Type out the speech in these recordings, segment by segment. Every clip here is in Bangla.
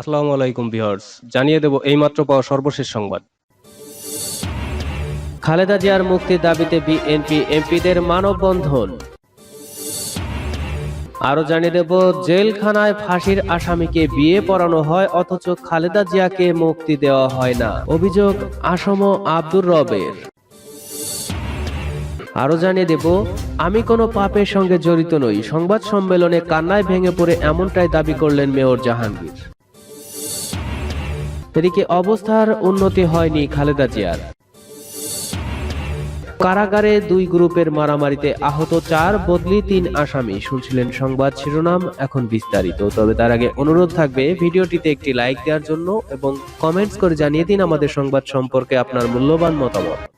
আসসালামু আলাইকুম ভিউয়ার্স, জানিয়ে দেব এইমাত্র পাওয়া সর্বশেষ সংবাদ। খালেদা জিয়ার মুক্তির দাবিতে বিএনপি, এমপিদের মানববন্ধন। আরও জানিয়ে দেব, জেলখানায় ফাঁসির আসামিকে বিয়ে পড়ানো হয়, অথচ খালেদা জিয়াকে মুক্তি দেওয়া হয় না। অভিযোগ, আসম আব্দুর রবের। আরও জানিয়ে দেব, আমি কোনো পাপের সঙ্গে জড়িত নই। সংবাদ সম্মেলনে কান্নায় ভেঙে পড়ে এমনটাই দাবি করলেন মেয়র জাহাঙ্গীর। এদিকে অবস্থার উন্নতি হয়নি খালেদা জিয়ার। কারাগারে দুই গ্রুপের মারামারিতে আহত চার, বদলি তিন আসামি। শুনছিলেন সংবাদ শিরোনাম, এখন বিস্তারিত। তবে তার আগে অনুরোধ থাকবে, ভিডিওটিতে একটি লাইক দেওয়ার জন্য এবং কমেন্টস করে জানিয়ে দিন আমাদের সংবাদ সম্পর্কে আপনার মূল্যবান মতামত।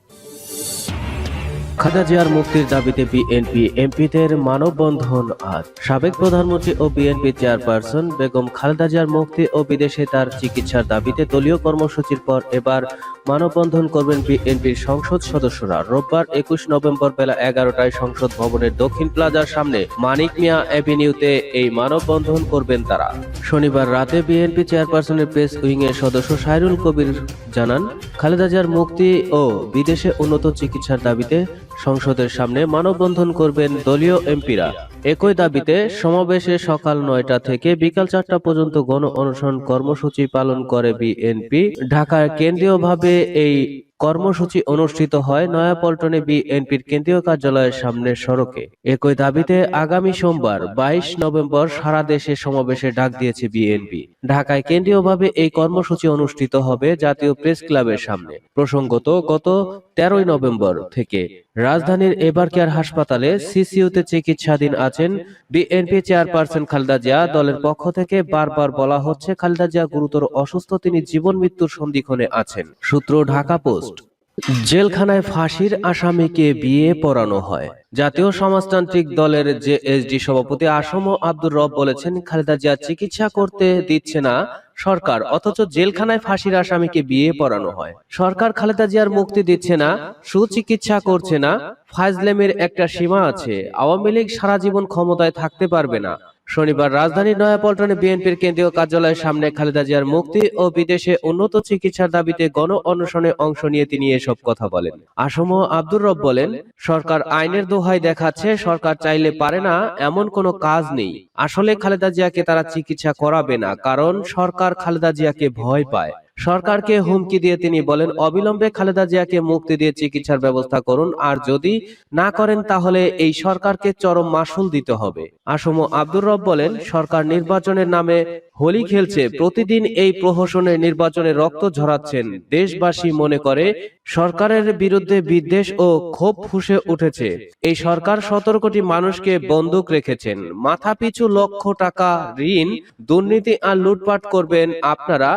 খালেদা জিয়ার মুক্তির দাবিতে বিএনপি এমপিদের মানববন্ধন আজ। সাবেক প্রধানমন্ত্রী ও বিএনপি চেয়ারপারসন বেগম খালেদা জিয়ার মুক্তি ও বিদেশে তার চিকিৎসার দাবিতে দলীয় কর্মসূচির পর এবার মানববন্ধন করবেন বিএনপির সংসদ সদস্যরা। রোববার একুশ নভেম্বর বেলা এগারোটায় সংসদ ভবনের দক্ষিণ প্লাজার সামনে মানিক মিয়া অ্যাভিনিউতে এই মানববন্ধন করবেন তারা। শনিবার রাতে বিএনপি চেয়ারপারসনের প্রেস উইং এর সদস্য সাইরুল কবির জানান, খালেদা জিয়ার মুক্তি ও বিদেশে উন্নত চিকিৎসার দাবিতে সংসদের সামনে মানববন্ধন করবেন দলীয় এমপিরা। একই দাবিতে সমাবেশে সকাল নয়টা থেকে বিকাল চারটা পর্যন্ত গণ অনশন কর্মসূচি পালন করে বিএনপি। ঢাকার কেন্দ্রীয়ভাবে এই কর্মসূচি অনুষ্ঠিত হয় নয়াপল্টনে বিএনপির কেন্দ্রীয় কার্যালয়ের সামনের সড়কে। একই দাবিতে আগামী সোমবার, বাইশ নভেম্বর, সারা দেশে সমাবেশে ডাক দিয়েছে বিএনপি। ঢাকায় কেন্দ্রীয়ভাবে এই কর্মসূচি অনুষ্ঠিত হবে জাতীয় প্রেস ক্লাবের সামনে। প্রসঙ্গত, গত তেরোই নভেম্বর থেকে রাজধানীর এবারকেয়ার হাসপাতালে সিসিউতে চিকিৎসাধীন আছেন বিএনপি চেয়ারপারসন খালেদা জিয়া। দলের পক্ষ থেকে বারবার বলা হচ্ছে, খালেদা জিয়া গুরুতর অসুস্থ, তিনি জীবন মৃত্যুর সন্ধিক্ষণে আছেন। সূত্র ঢাকা পোস্ট। জেলখানায় ফাঁসির আসামিকে বিয়ে পড়ানো হয়। জাতীয় সমাজতান্ত্রিক দলের জেএসডি সভাপতি আসম আব্দুর রব বলেছেন, খালেদা জিয়া চিকিৎসা করতে দিচ্ছে না সরকার, অথচ জেলখানায় ফাঁসির আসামিকে বিয়ে পড়ানো হয়। সরকার খালেদা জিয়ার মুক্তি দিচ্ছে না, সুচিকিৎসা করছে না, ফাজলেমের একটা সীমা আছে, আওয়ামী লীগ সারা জীবন ক্ষমতায় থাকতে পারবে না। শনিবার রাজধানীর নয়াপল্টনে বিএনপির কেন্দ্রীয় কার্যালয়ের সামনে খালেদা জিয়ার মুক্তি ও বিদেশে উন্নত চিকিৎসার দাবিতে গণ অনশনে অংশ নিয়ে তিনি এসব কথা বলেন। আসম আব্দুর রব বলেন, সরকার আইনের দোহাই দেখাচ্ছে, সরকার চাইলে পারে না, এমন কোনো কাজ নেই। আসলে খালেদা জিয়াকে তারা চিকিৎসা করাবে না, কারণ সরকার খালেদা জিয়াকে ভয় পায়। সরকারকে হুমকি দিয়ে তিনি বলেন অবিলম্বে খালেদা জিয়াকে মুক্তি দিয়ে চিকিৎসার ব্যবস্থা করুন আর যদি না করেন তাহলে এই সরকারকে চরম মাসুল দিতে হবে। আসম আব্দুর রব বলেন সরকার নির্বাচনের নামে হোলি খেলছে প্রতিদিন এই প্রহসনের নির্বাচনে রক্ত ঝরাচ্ছেন। দেশবাসী মনে করে সরকারের বিরুদ্ধে বিদ্বেষ ও ক্ষোভ ফুসে উঠেছে। এই সরকার সতেরো কোটি মানুষকে বন্দুক রেখেছেন। মাথা পিছু লক্ষ টাকা ঋণ দুর্নীতি আর লুটপাট করবেন আপনারা।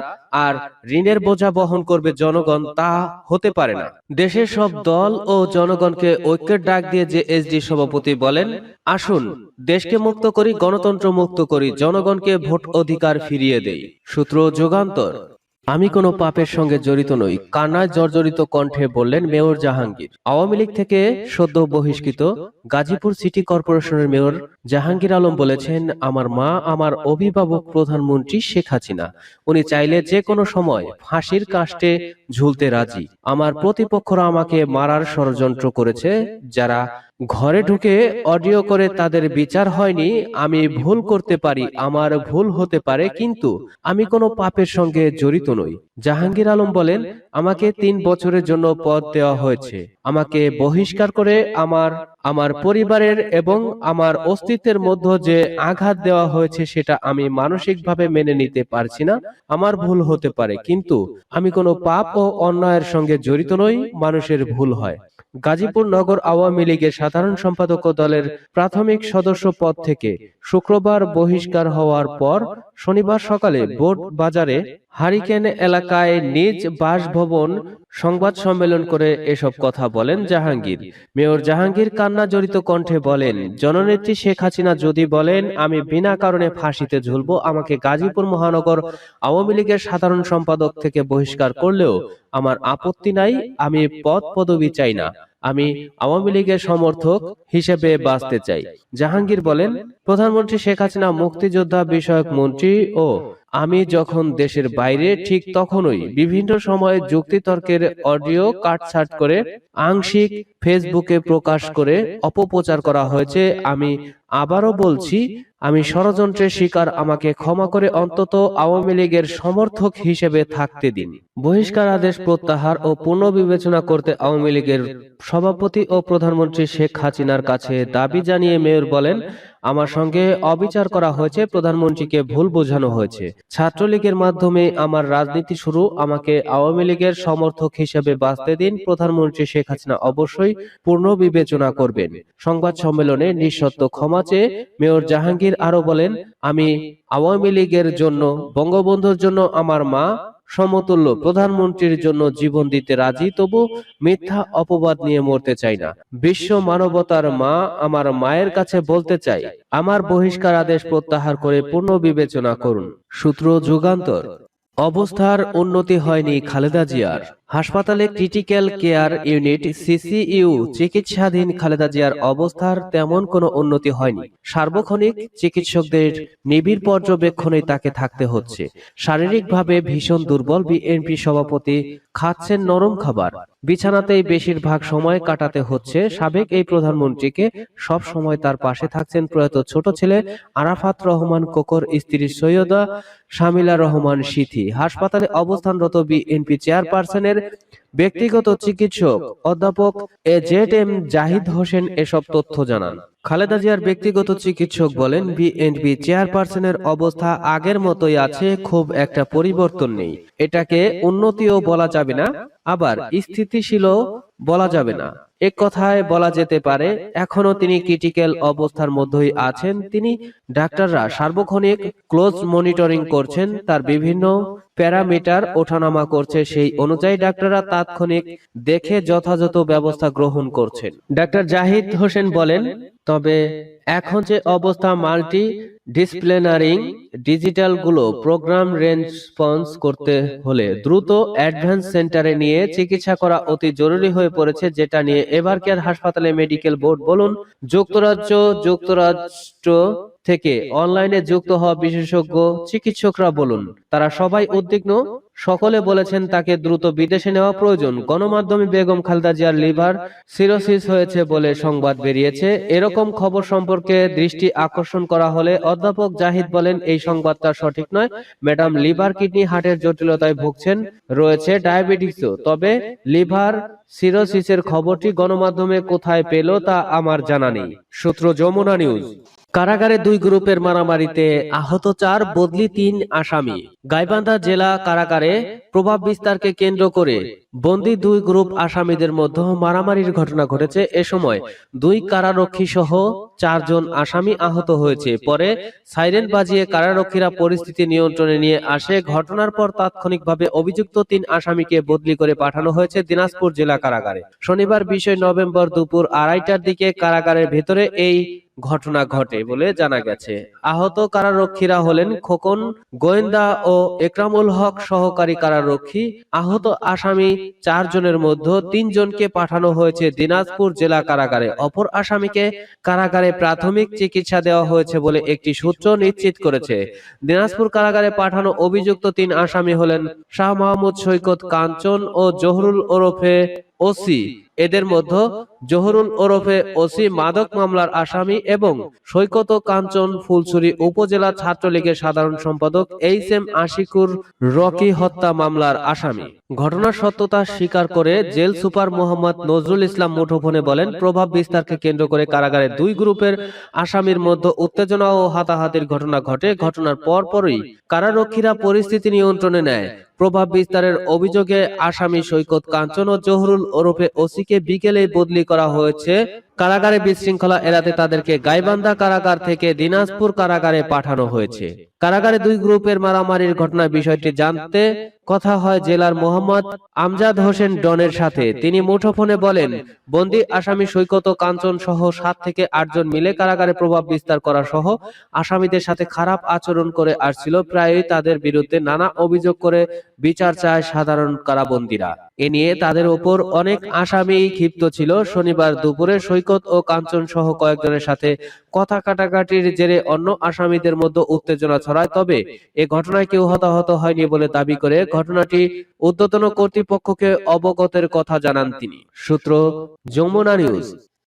আর ঋণের বোঝা বহন করবে জনগণ তা হতে পারে না। দেশের সব দল ও জনগণকে ঐক্যের ডাক দিয়ে যে এসডি সভাপতি বলেন আসুন দেশকে মুক্ত করি গণতন্ত্র মুক্ত করি জনগণকে ভোট অধিকার ফিরিয়ে দেই। সূত্র যুগান্তর। আমি কোনো পাপের সঙ্গে জড়িত নই। কান্নায় জর্জরিত কণ্ঠে বললেন মেয়র জাহাঙ্গীর, আওয়ামী লীগ থেকে সদ্য বহিষ্কৃত গাজীপুর সিটি কর্পোরেশনের মেয়র জাহাঙ্গীর আলম বলেছেন, আমার মা, আমার অভিভাবক প্রধানমন্ত্রী শেখ হাসিনা। উনি চাইলে যে কোনো সময় ফাঁসির কাষ্টে ঝুলতে রাজি। আমার প্রতিপক্ষরা আমাকে মারার ষড়যন্ত্র করেছে, যারা ঘরে ঢুকে অডিও করে তাদের বিচার হয়নি, আমি ভুল করতে পারি, আমার ভুল হতে পারে, কিন্তু আমি কোনো পাপের সঙ্গে জড়িত নই। জাহাঙ্গীর আলম বলেন, আমাকে তিন বছরের জন্য পদ দেওয়া হয়েছে। আমাকে বহিষ্কার করে আমার আমার পরিবারের এবং আমার অস্তিত্বের মধ্যে যে আঘাত দেওয়া হয়েছে সেটা আমি মানসিকভাবে মেনে নিতে পারছি না, আমার ভুল হতে পারে, কিন্তু আমি কোনো পাপ ও অন্যায়ের সঙ্গে জড়িত নই, মানুষের ভুল হয়। গাজীপুর নগর আওয়ামী লীগের সাধারণ সম্পাদক দলের প্রাথমিক সদস্য পদ থেকে শুক্রবার বহিষ্কার হওয়ার পর শনিবার সকালে বোট বাজারে হারিকেন এলাকায় নিজ বাসভবন সংবাদ সম্মেলন করে এসব কথা বলেন জাহাঙ্গীর। মেয়র জাহাঙ্গীর কান্না জড়িত কণ্ঠে বলেন জননেত্রী শেখ হাসিনা যদি বলেন আমি বিনা কারণে ফাঁসিতে ঝুলব। আমাকে গাজীপুর মহানগর আওয়ামী লীগের সাধারণ সম্পাদক থেকে বহিষ্কার করলেও আমার আপত্তি নাই আমি পদ পদবি চাই না। আমি আওয়ামী লীগের সমর্থক হিসেবে বাঁচতে চাই। জাহাঙ্গীর বলেন প্রধানমন্ত্রী শেখ হাসিনা মুক্তিযোদ্ধা বিষয়ক মন্ত্রী ও আমি যখন দেশের বাইরে, ঠিক তখনই বিভিন্ন সময়ে যুক্তিতর্কের অডিও কাটছাট করে আংশিক ফেসবুকে প্রকাশ করে অপপ্রচার করা হয়েছে। আমি আবারও বলছি, আমি ষড়যন্ত্রের শিকার, আমাকে ক্ষমা করে অন্তত আওয়ামী লীগের সমর্থক হিসেবে থাকতে দিন। বহিষ্কার আদেশ প্রত্যাহার ও পুনর্বিবেচনা করতে আওয়ামী লীগের সভাপতি ও প্রধানমন্ত্রী শেখ হাসিনার কাছে দাবি জানিয়ে মেয়র বলেন আমার সঙ্গে অবিচার করা হয়েছে, প্রধানমন্ত্রীকে ভুল বোঝানো হয়েছে। ছাত্রলীগের মাধ্যমে আমার রাজনীতি শুরু, আমাকে আওয়ামী লীগের সমর্থক হিসেবে বাঁচতে দিন, প্রধানমন্ত্রী শেখ হাসিনা অবশ্যই পূর্ণ বিবেচনা করবেন। সংবাদ সম্মেলনে নিঃশর্ত ক্ষমা চেয়ে মেয়র জাহাঙ্গীর আরও বলেন, আমি আওয়ামী লীগের জন্য, বঙ্গবন্ধুর জন্য আমার মা সমতুল্য প্রধানমন্ত্রীর জন্য জীবন দিতে রাজি তবু মিথ্যা অপবাদ নিয়ে মরতে চাই না। বিশ্ব মানবতার মা আমার মায়ের কাছে বলতে চাই আমার বহিষ্কার আদেশ প্রত্যাহার করে পুনঃ বিবেচনা করুন। সূত্র যুগান্তর। অবস্থার উন্নতি হয়নি খালেদা জিয়ার। হাসপাতালে ক্রিটিক্যাল কেয়ার ইউনিট, সিসিইউ, চিকিৎসাধীন খালেদা জিয়ার অবস্থার তেমন কোনো উন্নতি হয়নি। সার্বক্ষণিক চিকিৎসকদের নিবিড় পর্যবেক্ষণে তাকে থাকতে হচ্ছে। শারীরিকভাবে ভীষণ দুর্বল বিএনপি সভাপতি খাচ্ছেন নরম খাবার। বিছানাতেই বেশিরভাগ সময় কাটাতে হচ্ছে। সাবেক এই প্রধানমন্ত্রীকে সব সময় তার পাশে থাকছেন প্রয়াত ছোট ছেলে আরাফাত রহমান, কোকর স্ত্রী সৈয়দা শামিলা রহমান সিথি। হাসপাতালে অবস্থানরত বিএনপি চেয়ারপারসনের ser ব্যক্তিগত চিকিৎসক অধ্যাপক A Z M Zahid Hossain এসব তথ্য জানান। খালেদা জিয়ার ব্যক্তিগত চিকিৎসক বলেন বিএনপি চেয়ারপারসনের অবস্থা আগের মতোই আছে খুব একটা পরিবর্তন নেই। এটাকে উন্নতিও বলা যাবে না আবার স্থিতিশীলও বলা যাবে না। এক কথায় বলা যেতে পারে এখনও তিনি ক্রিটিক্যাল অবস্থার মধ্যেই আছেন। তিনি ডাক্তাররা সার্বক্ষণিক ক্লোজ মনিটরিং করছেন তার বিভিন্ন প্যারামিটার ওঠানামা করছে সেই অনুযায়ী ডাক্তাররা তাৎক্ষণিক দেখে যথাযথ ব্যবস্থা গ্রহণ করছেন। ডাক্তার জাহিদ হোসেন বলেন, তবে এখন যে অবস্থা মাল্টি ডিসপ্লেনারিং ডিজিটালগুলো প্রোগ্রাম রেসপন্স করতে হলে দ্রুত অ্যাডভান্স সেন্টারে নিয়ে চিকিৎসা করা অতি জরুরি হয়ে পড়েছে, যেটা নিয়ে এবার কেয়ার হাসপাতালে মেডিকেল বোর্ড বলুন, যুক্তরাজ্য, যুক্তরাষ্ট্র থেকে অনলাইনে যুক্ত হওয়া বিশেষজ্ঞ চিকিৎসকরা বলুন তারা সবাই উদ্বিগ্ন। সকলে বলেছেন তাকে দ্রুত বিদেশে নেওয়া প্রয়োজন। গণমাধ্যমে বেগম খালদা জিয়ার লিভার সিরোসিস হয়েছে বলে সংবাদ বেরিয়েছে। এরকম খবর সম্পর্কে দৃষ্টি আকর্ষণ করা হলে অধ্যাপক জাহিদ বলেন এই সংবাদটা সঠিক নয়। ম্যাডাম লিভার কিডনি হার্টের জটিলতায় ভুগছেন রয়েছে ডায়াবেটিসও। তবে লিভার সিরোসিসের খবরটি গণমাধ্যমে কোথায় পেল তা আমার জানা নেই। সূত্র যমুনা নিউজ। কারাগারে দুই গ্রুপের মারামারিতে আহত চার, বদলি তিন আসামি। গাইবান্ধা জেলা কারাগারে প্রভাব বিস্তারকে কেন্দ্র করে বন্দি দুই গ্রুপ আসামিদের মধ্যে মারামারির ঘটনা ঘটেছে এ সময়। দুই কারারক্ষী সহ চারজন আসামি আহত হয়েছে। পরে সাইরেন বাজিয়ে কারারক্ষীরা পরিস্থিতি নিয়ন্ত্রণে নিয়ে আসে। ঘটনার পর তাৎক্ষণিকভাবে অভিযুক্ত তিন আসামিকে বদলি করে পাঠানো হয়েছে দিনাজপুর জেলা কারাগারে। শনিবার বিশে নভেম্বর দুপুর আড়াইটার দিকে কারাগারের ভেতরে এই ঘটনা ঘটে বলে জানা গেছে। আহত কারারক্ষীরা হলেন খোকন, গোয়েন্দা ও একরামুল হক সহকারী কারারক্ষী, আহত আসামি চারজনের মধ্যে তিনজনকে পাঠানো হয়েছে দিনাজপুর জেলা কারাগারে। অপর আসামিকে কারাগারে প্রাথমিক চিকিৎসা দেওয়া হয়েছে বলে একটি সূত্র নিশ্চিত করেছে। দিনাজপুর কারাগারে পাঠানো অভিযুক্ত তিন আসামি হলেন শাহ মাহমুদ সৈকত কাঞ্চন ও জহরুল ওরফে ওসি। এদের মধ্যে জহরুল ওরফে ওসি মাদক মামলার আসামি এবং সৈকত কাঞ্চন ফুলছড়ি উপজেলা ছাত্রলীগের সাধারণ সম্পাদক এইচ এম আশিকুর রকি হত্যা মামলার আসামি। ঘটনার সত্যতা স্বীকার করে জেল সুপার মোহাম্মদ নজরুল ইসলাম মুঠোফোনে বলেন, প্রভাব বিস্তারকে কেন্দ্র করে কারাগারে দুই গ্রুপের আসামির মধ্যে উত্তেজনা ও হাতাহাতির ঘটনা ঘটে। ঘটনার পরপরই কারারক্ষীরা পরিস্থিতি নিয়ন্ত্রণে নেয়। প্রভাব বিস্তারের অভিযোগে আসামি সৈকত কাঞ্চন ও জহরুল ওরফে ওসিকে বিকেলে বদলি করা হয়েছে। কারাগারে বিশৃঙ্খলা এড়াতে তাদেরকে গাইবান্ধা কারাগার থেকে দিনাজপুর কারাগারে পাঠানো হয়েছে। কারাগারে দুই গ্রুপের মারামারির ঘটনার বিষয়টি জানতে কথা হয় জেলার মোহাম্মদ আমজাদ হোসেন ডনের সাথে। তিনি মুঠোফোনে বলেন, বন্দি আসামি সৈকত কাঞ্চন সহ সাত থেকে আটজন মিলে কারাগারে প্রভাব বিস্তার করা সহ আসামিদের সাথে খারাপ আচরণ করে আসছিল। প্রায়ই তাদের বিরুদ্ধে নানা অভিযোগ করে বিচার চায় সাধারণ কারাবন্দীরা। এ নিয়ে তাদের ওপর অনেক আসামি ক্ষিপ্ত ছিল। শনিবার দুপুরে সৈকত সৈকত ও কাঞ্চন সহ কয়েকজনের সাথে কথা কাটাকাটির জেরে অন্য আসামিদের মধ্যে উত্তেজনা ছড়ায়। তবে এ ঘটনায় কেউ হতাহত হয়নি বলে দাবি করে ঘটনাটি উদ্যতন কর্তৃপক্ষকে অবগতের কথা জানান তিনি। সূত্র যমুনা নিউজ।